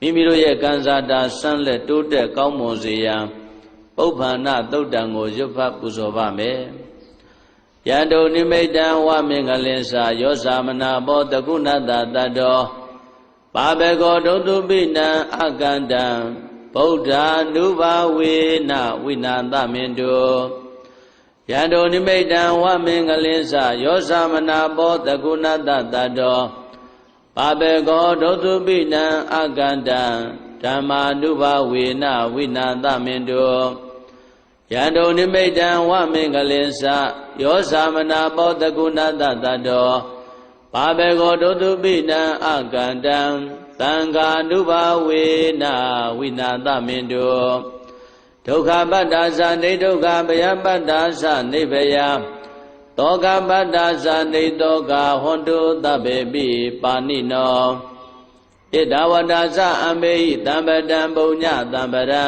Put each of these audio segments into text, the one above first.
မိမိတို့ရဲ့ကံစားတာဆန်းလက်တိုးတက်ကောင်းမွန်စေရန်ပုပ္ပန္နသုတ်တံကိုရွတ်ဖတ်ပူဇော်ပါမယ်ယန္တုနိမိတံဝမင်္ဂလင်္စာယောဇာမနာဘောတကုဏတတတ္တောပါဘေကောဒုတုပိနံအကန္တံဗုဒ္ဓ ानु ဘာဝေနဝိနာသမင်တုယန္တုနိမိတံဝမင်္ဂလင်္စာယောဇာမနာဘောတကုဏတတတ္တောပါဘေကောဒုတုပိနံအကန္တံဓမ္မာနုဘာဝေနဝိနာသမင်တုယန္တုနိမိတံဝမင်္ဂလင်္စယောဇာမနာပောတကုဏတတတောပါဘေကောဒုတုပိနံအကန္တံသံဃာနုဘာဝေနဝိနာသမင်တုဒုက္ခပတ္တာသနေဒုက္ခဗယပတ္တာသနေဗယ တောကပတ္တာသနေတောကဟွန်တုသဗ္ဗေပိပါဏိနောဣဒဝတ္တာသအမေဟိတံပတံပုညတံပရံ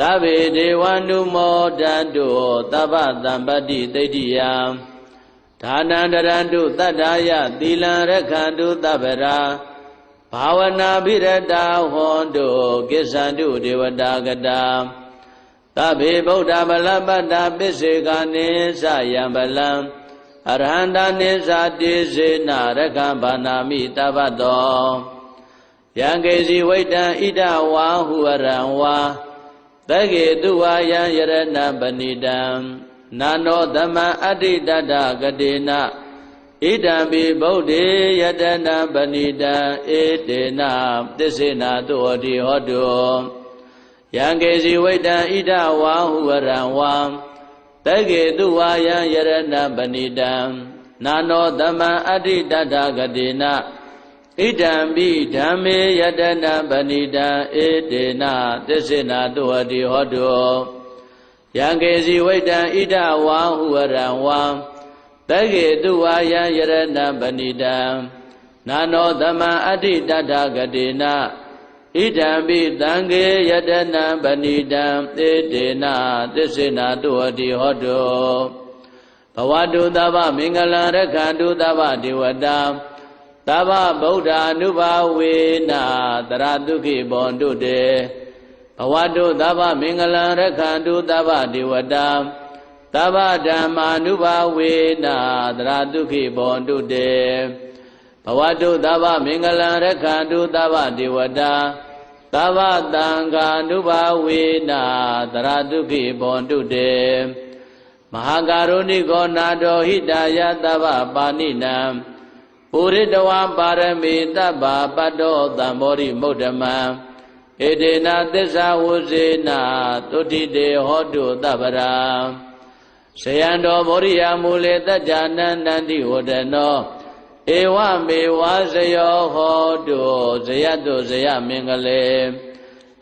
သဗ္ဗေဒေဝနုမောတတုသဗ္ဗတံပတ္တိသိတိယံဒါနန္တရန္တုတတ္ထာယသီလံရခန္တုသဗ္ဗရာဘာဝနာပိရတာဟောတုကိစ္ဆန္တုဒေဝတာကတာ သဗ္ဗေဗုဒ္ဓဗလပတ္တာပစ္စေကနိသယံဗလံအရဟန္တာနိသတိစေနရကံဘာနာမိတဗ္ဗတောယံကေစီဝိတံဣဒဝါဟုရံဝါသကေတုဝါယံယရဏပဏိတံနာနောသမံအဋ္ဌိတတကတိနာဣဒံပိဗုဒ္ဓေယတနာပဏိတံဧတေနသစ္စေနာတုဟောတိဟောတု ယံကေစီဝိတံဣဒဝါဟုဝရံဝံသကေတုဝါယံယရဏပဏိတံနာနောသမံအဋ္ဌိတတကတိနာဣဒံပိဓမ္မေယတနာပဏိတံဧတေနသစ္စေနာတုဟတိဟောတုယံကေစီဝိတံဣဒဝါဟုဝရံဝံတကေတုဝါယံယရဏပဏိတံနာနောသမံအဋ္ဌိတတဂတိနာ ဣဒံပိတံကေယတနာပဏိတံဧတေနသစ္စေနာတုဟတိဟောတုဘဝတုသဗ္ဗမင်္ဂလံရက္ခန္တုသဗ္ဗဒေဝတာသဗ္ဗဗုဒ္ဓ ानु ဘာဝေနတရတုခိဘောန္တုတေဘဝတုသဗ္ဗမင်္ဂလံရက္ခန္တုသဗ္ဗဒေဝတာသဗ္ဗဓမ္မာနုဘာဝေနတရတုခိဘောန္တုတေဘဝတုသဗ္ဗမင်္ဂလံရက္ခန္တုသဗ္ဗဒေဝတာ သဗ္ဗတံဃာနုဘာဝေနတရတုခိဘောန္တုတေမဟာကာရုဏိကောနာတော်ဟိတာယသဗ္ဗပါဏိနံပုရိတဝါပါရမေတဗ္ဗပတ္တောသံဘောရိမုဒ္ဓမံဧတေနသစ္စာဝုဇေနသုတိတေဟောတုတဗ္ဗရာဇယံတော်မောရိယမူလေတัจจနန္တန္တိဝဒနော ဧဝမေဝဇယောဟောတုဇယတုဇယမင်္ဂလေ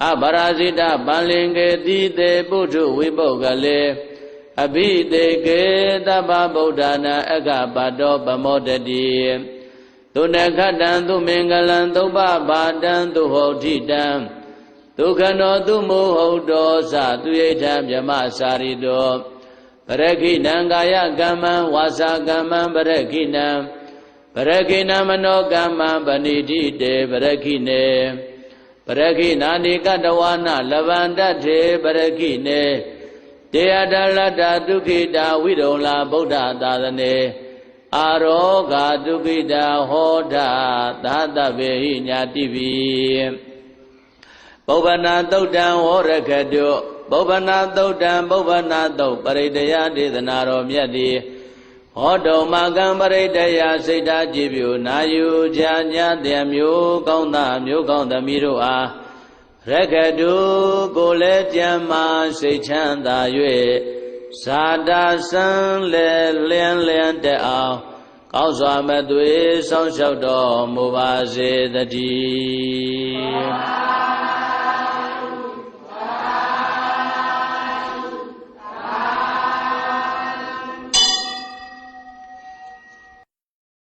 အပရာဇိတပန္လင်ကေတိတေပုထုဝိပုဂ္ဂလေအဘိတေကေတဗ္ဗဗုဒ္ဓနာအက္ခပါတောပမောတတိသုနခတံသူမင်္ဂလံသုပ္ပပါတံသူဟောတိတံဒုက္ခနောသူမောဟုတ်တော်သသူယိထံမြမစာရိတောပရခိဏံကာယကမ္မံဝါစာကမ္မံပရခိဏံ ပရခိဏမနောကမ္မံပဏိတိတေပရခိနေပရခိနာနိကတဝနာလဗန္တထေပရခိနေတေယတလတ္တဒုက္ခိတာဝိရုံလာဗုဒ္ဓသာသနေအာရောဂာဒုက္ခိတာဟောတာသာတဗေဟိညာတိပိပုဗ္ဗနာသုတ်တံဝရခတုပုဗ္ဗနာသုတ်တံပုဗ္ဗနာသုတ်ပရိတယဒေသနာတော်မြတ်သည် ဟောတုံမကံပရိတယစိတ်ဓာကြည်ပြုနာယူချာညာတည်းမျိုးကောင်းသားမျိုးကောင်းသမီးတို့အားရခတုကိုလည်းကြံမာစိတ်ချမ်းသာ၍ဇာတာစံလေလျံလျံတဲ့အောင်ကောင်းစွာမသွေဆောင်းလျှောက်တော်မူပါစေတည်း